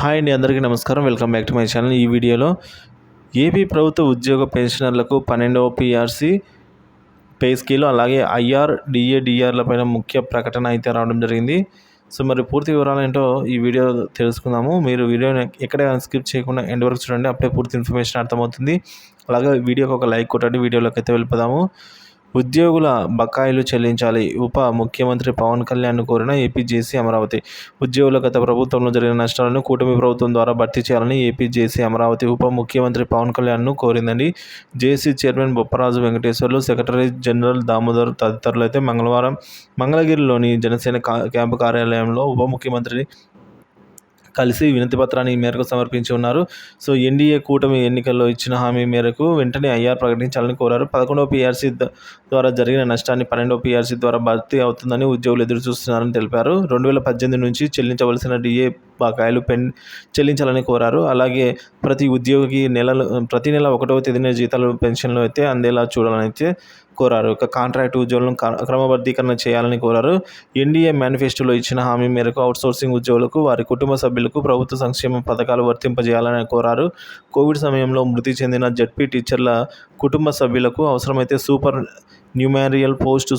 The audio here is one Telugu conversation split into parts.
హాయ్ అండి అందరికీ నమస్కారం. Welcome back to my channel. ఈ వీడియోలో ఏపీ ప్రభుత్వ ఉద్యోగ పెన్షనర్లకు పన్నెండవ పిఆర్సీ పే స్కీలు అలాగే ఐఆర్ డిఏ డిఆర్ల పైన ముఖ్య ప్రకటన అయితే రావడం జరిగింది. సో మరి పూర్తి వివరాలు ఏంటో ఈ వీడియో తెలుసుకుందాము. మీరు వీడియోని ఎక్కడ స్కిప్ చేయకుండా ఎండ్ వరకు చూడండి. అప్పుడే పూర్తి ఇన్ఫర్మేషన్ అర్థమవుతుంది. అలాగే వీడియోకి ఒక లైక్ కొట్టండి. వీడియోలోకి అయితే వెళ్ళిపోదాము. ఉద్యోగుల బకాయిలు చెల్లించాలి. ఉప ముఖ్యమంత్రి పవన్ కళ్యాణ్ కోరిన ఏపీజేసీ అమరావతి. ఉద్యోగుల గత ప్రభుత్వంలో జరిగిన నష్టాలను కూటమి ప్రభుత్వం ద్వారా భర్తీ చేయాలని ఏపీజేసీ అమరావతి ఉప ముఖ్యమంత్రి పవన్ కళ్యాణ్ను కోరిందండి. JC chairman Bopparaju Venkateswarlu secretary general Damodar తదితరులు అయితే మంగళవారం మంగళగిరిలోని జనసేన క్యాంపు కార్యాలయంలో ఉప ముఖ్యమంత్రి కలిసి వినతి పత్రాన్ని ఈ మేరకు సమర్పించి ఉన్నారు. సో ఎన్డీఏ కూటమి ఎన్నికల్లో ఇచ్చిన హామీ మేరకు వెంటనే ఐఆర్ ప్రకటించాలని కోరారు. పదకొండవ పీఆర్సీ ద్వారా జరిగిన నష్టాన్ని పన్నెండవ పీఆర్సీ ద్వారా భర్తీ అవుతుందని ఉద్యోగులు ఎదురు చూస్తున్నారని తెలిపారు. రెండు వేల పద్దెనిమిది నుంచి చెల్లించవలసిన డిఏ బకాయిలు పెన్ చెల్లించాలని కోరారు. అలాగే ప్రతి ఉద్యోగికి నెలలు ప్రతి నెల ఒకటవ తేదీన జీతాలు పెన్షన్లు అయితే అందేలా చూడాలని అయితే కోరారు. ఇక కాంట్రాక్ట్ ఉద్యోగులను క్రమబద్ధీకరణ చేయాలని కోరారు. ఎన్డీఏ మేనిఫెస్టోలో ఇచ్చిన హామీ మేరకు అవుట్సోర్సింగ్ ఉద్యోగులకు వారి కుటుంబ సభ్యులకు ప్రభుత్వ సంక్షేమ పథకాలు వర్తింపజేయాలని కోరారు. కోవిడ్ సమయంలో మృతి చెందిన జడ్పీ టీచర్ల కుటుంబ సభ్యులకు అవసరమైతే సూపర్ న్యూమారియల్ పోస్ట్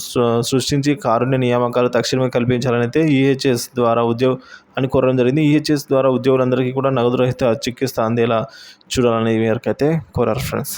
సృష్టించి కారుణ్య నియామకాలు తక్షణమే కల్పించాలని అయితే ఈహెచ్ఎస్ ద్వారా ఉద్యోగ అని కోరడం జరిగింది. ఈహెచ్ఎస్ ద్వారా ఉద్యోగులందరికీ కూడా నగదు రహిత చికిత్స అందేలా చూడాలని మేరకు అయితే కోరారు ఫ్రెండ్స్.